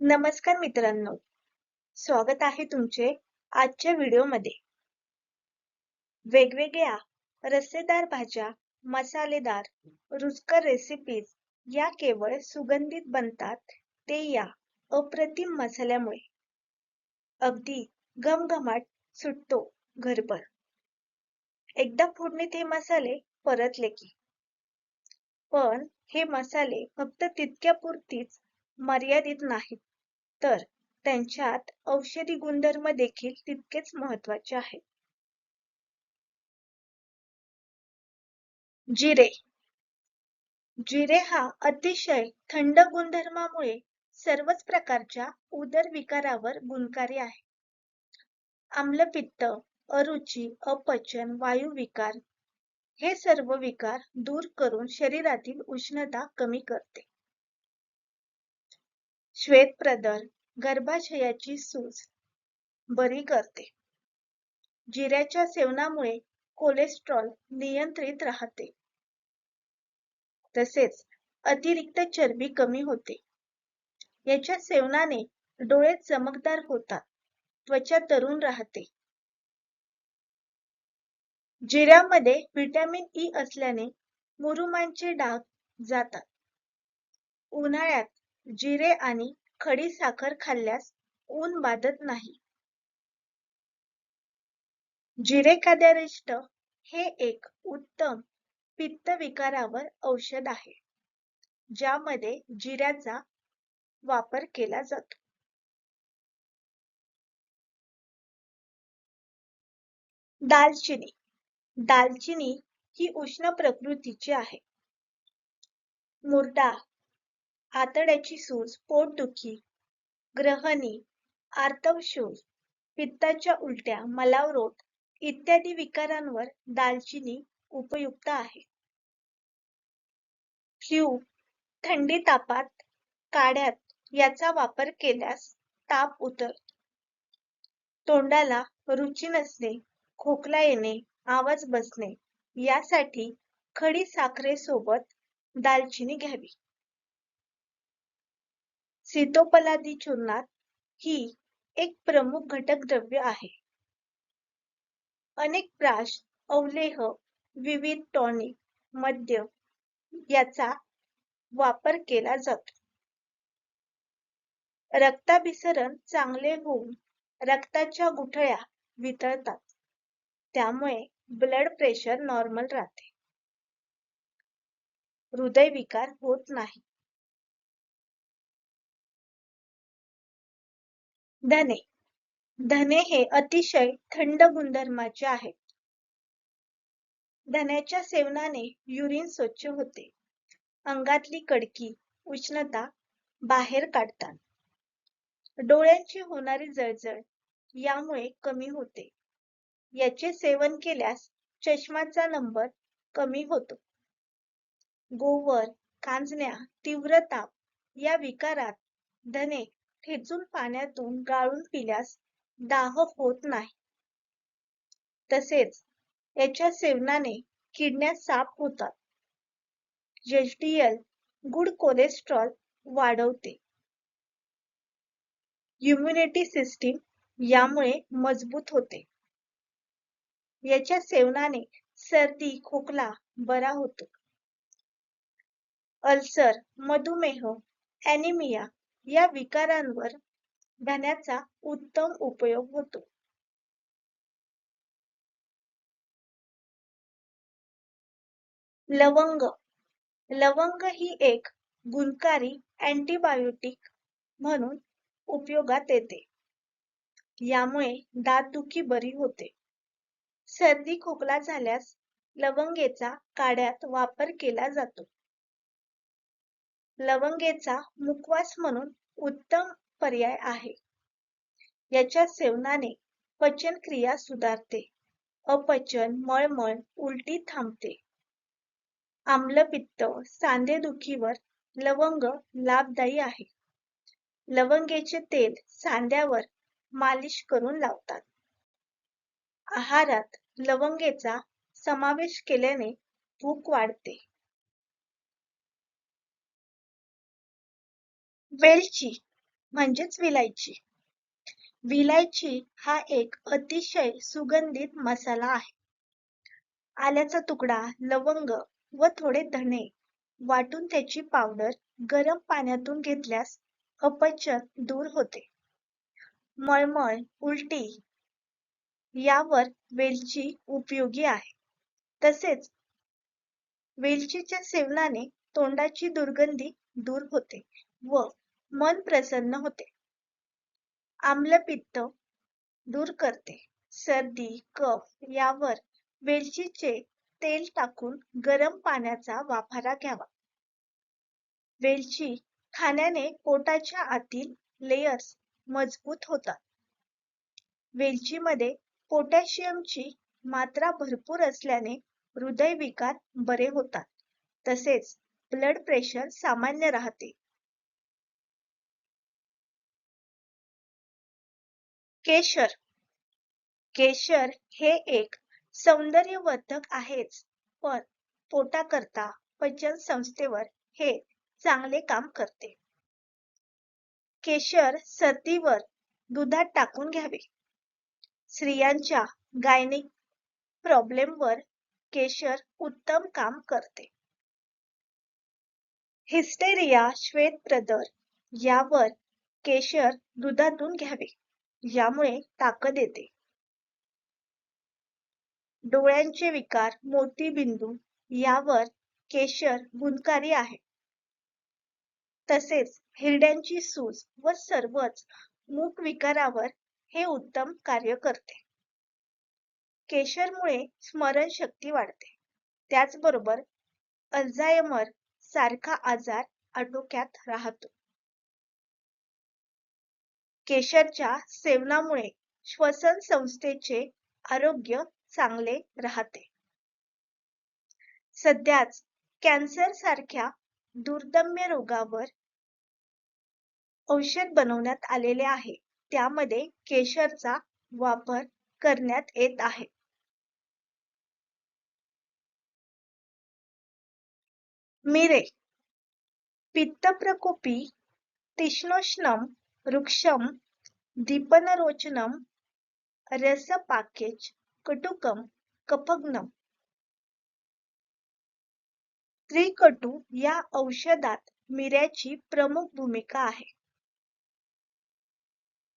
नमस्कार मित्रांनो. स्वागत आहे तुमचे आजच्या व्हिडिओमध्ये वेगवेगळ्या रस्सेदार भाज्या मसालेदार रुचकर रेसिपीज या केवळ सुगंधित बनतात ते या अप्रतिम मसाल्यामुळे. अगदी घमघमाट सुटतो घरभर. एकदा फोडणीत हे मसाले परतले की. पण हे मसाले फक्त तितक्या पुरतीच मर्यादित नाहीत. तर त्यांच्यात औषधी गुणधर्म देखील तितकेच महत्त्वाचे आहेत. जिरे. जिरे हा अतिशय थंड गुणधर्मामुळे सर्वच प्रकारच्या उदरविकारावर गुणकारी आहे. आम्लपित्त अरुची अपचन वायुविकार हे सर्व विकार दूर करून शरीरातील उष्णता कमी करते. श्वेतप्रदर गर्भाशयाची सूज बरी करते. जिऱ्याच्या सेवनामुळे कोलेस्ट्रॉल नियंत्रित राहते. तसेच अतिरिक्त चरबी कमी होते. याच्या सेवनाने डोळे चमकदार होतात. त्वचा तरुण राहते. जिऱ्यामध्ये व्हिटॅमिन ई e असल्याने मुरुमांचे डाग जातात. उन्हाळ्यात जिरे आणि खडी साखर खाल्ल्यास ऊन बाधत नाही. जिरे काद्यारिष्ट हे एक उत्तम पित्त विकारावर औषध आहे ज्यामध्ये जिऱ्याचा वापर केला जातो. दालचिनी. दालचिनी ही उष्ण प्रकृतीची आहे. मुरडा आतड्याची सूज पोटदुखी ग्रहणी आर्तवशूज पित्ताच्या उलट्या मलावरोट इत्यादी विकारांवर दालचिनी उपयुक्त आहे. फ्ल्यू थंडी तापात काढ्यात याचा वापर केल्यास ताप उतर तोंडाला रुची नसणे खोकला येणे आवाज बसणे यासाठी खडी साखरेसोबत दालचिनी घ्यावी. सीतोपलादी चूर्णात ही एक प्रमुख घटक द्रव्य आहे. अनेक प्राश अवलेह विविध टॉनिक मद्य याचा वापर केला जातो. रक्ताभिसरण चांगले होऊन रक्ताच्या गुठळ्या वितळतात. त्यामुळे ब्लड प्रेशर नॉर्मल राहते. हृदयविकार होत नाही. धने. धने हे अतिशय थंड गुणधर्माचे आहे धन्याच्या सेवनाने युरिन स्वच्छ होते. अंगातली कडकी उष्णता बाहेर काढतात. डोळ्यांची होणारी जळजळ यामुळे कमी होते. याचे सेवन केल्यास चष्माचा नंबर कमी होतो. गोवर कांजण्या तीव्र ताप या विकारात धने ठेचून पाण्यातून गाळून पिल्यास दाह होत नाही. तसेच याच्या सेवनाने किडण्या साफ होतात. एचडीएल गुड कोलेस्ट्रॉल वाढवते. इम्युनिटी सिस्टीम यामुळे मजबूत होते. याच्या सेवनाने सर्दी खोकला बरा होतो. अल्सर मधुमेह ॲनिमिया या विकारांवर धन्याचा उत्तम उपयोग होतो. लवंग. लवंग ही एक गुणकारी अँटीबायोटिक म्हणून उपयोगात येते. यामुळे दातदुखी बरी होते. सर्दी खोकला झाल्यास लवंगेचा काढ्यात वापर केला जातो. लवंगेचा मुखवास म्हणून उत्तम पर्याय आहे. याच्या सेवनाने पचन क्रिया सुधारते. अपचन मळमळ उलटी थांबते. आम्लपित्त सांधेदुखीवर लवंग लाभदायी आहे. लवंगेचे तेल सांध्यावर मालिश करून लावतात. आहारात लवंगेचा समावेश केल्याने भूक वाढते. वेलची म्हणजेच विलायची. विलायची हा एक अतिशय सुगंधित मसाला आहे. आल्याचा तुकडा लवंग व थोडे धणे वाटून त्याची पावडर गरम पाण्यातून घेतल्यास अपचन दूर होते. मळमळ उलटी यावर वेलची उपयोगी आहे. तसेच वेलचीच्या सेवनाने तोंडाची दुर्गंधी दूर होते व मन प्रसन्न होते. आम्लपित्त दूर करते. सर्दी कफ यावर वेलचीचे तेल टाकून गरम पाण्याचा वाफारा घ्यावा. वेलची खाण्याने पोटाच्या आतील लेयर्स मजबूत होतात. वेलचीमध्ये पोटॅशियमची मात्रा भरपूर असल्याने हृदयविकार बरे होतात. तसेच ब्लड प्रेशर सामान्य राहते. केशर. केशर हे एक सौंदर्यवर्धक आहेच पण पोटाकरता पचन संस्थेवर हे चांगले काम करते. केशर सर्दीवर दुधात टाकून घ्यावे. स्त्रियांच्या गायनिक प्रॉब्लेमवर केशर उत्तम काम करते. हिस्टेरिया श्वेतप्रदर यावर केशर दुधातून घ्यावे. यामुळे ताकद येते. डोळ्यांचे विकार मोतीबिंदू यावर केशर गुणकारी आहे. तसेच हिरड्यांची सूज व सर्वच मूक विकारावर हे उत्तम कार्य करते. केशरमुळे स्मरणशक्ती वाढते. त्याचबरोबर अल्झायमर सारखा आजार आटोक्यात राहतो. केशरच्या सेवनामुळे श्वसन संस्थेचे आरोग्य चांगले राहते. सध्याच कॅन्सर सारख्या दुर्दम्य रोगावर औषध बनवण्यात आलेले आहे. त्यामध्ये केशरचा वापर करण्यात येत आहे. मिरे पित्तप्रकोपी तीक्ष्णोष्णम वृक्षम दीपनरोचनम रसपाकेच कटुकम कफग्नम त्रिकटू या औषधात मिऱ्याची प्रमुख भूमिका आहे.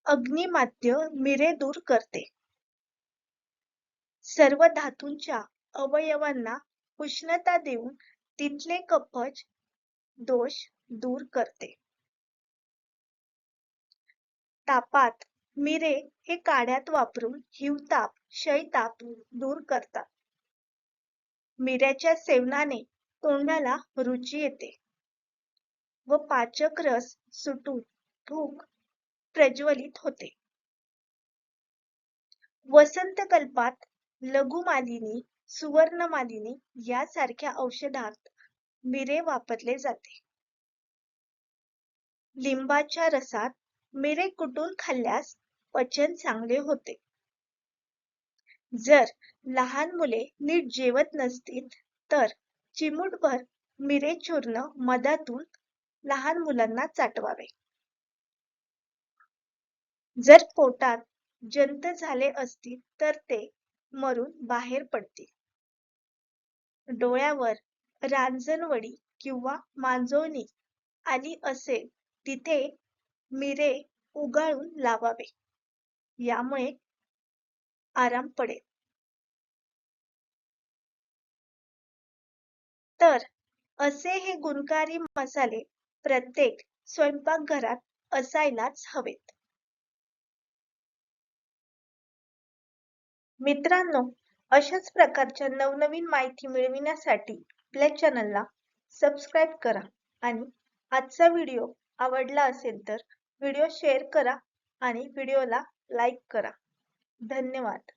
अग्निमाद्य मिरे दूर करते. सर्व धातूंच्या अवयवांना उष्णता देऊन तिथले कफच दोष दूर करते. तापात मिरे हे काढ्यात वापरून हिवताप क्षयताप दूर करतात. मिऱ्याच्या सेवनाने तोंडाला रुची येते व पाचक रस सुटून भूक प्रज्वलित होते. वसंतकल्पात लघुमालिनी सुवर्णमालिनी यासारख्या औषधात मिरे वापरले जाते. लिंबाच्या रसात मिरे कुटून खाल्ल्यास पचन चांगले होते. जर लहान मुले नीट जेवत नसतील तर चिमूटभर मिरे चूर्ण मधातून लहान मुलांना चाटवावे. जर पोटात जंत झाले असतील तर ते मरून बाहेर पडतील. डोळ्यावर रांजणवडी किंवा मांजोळणी आली असेल तिथे मिरे उगाळून लावावे. यामुळे आराम पडेल. तर असे हे गुणकारी मसाले प्रत्येक स्वयंपाकघरात असायलाच हवेत. मित्रांनो अशाच प्रकारच्या नवनवीन माहिती मिळविण्यासाठी आपल्या चॅनलला सबस्क्राईब करा आणि आजचा व्हिडिओ आवडला असेल तर व्हिडिओ शेअर करा आणि व्हिडिओला लाईक करा. धन्यवाद.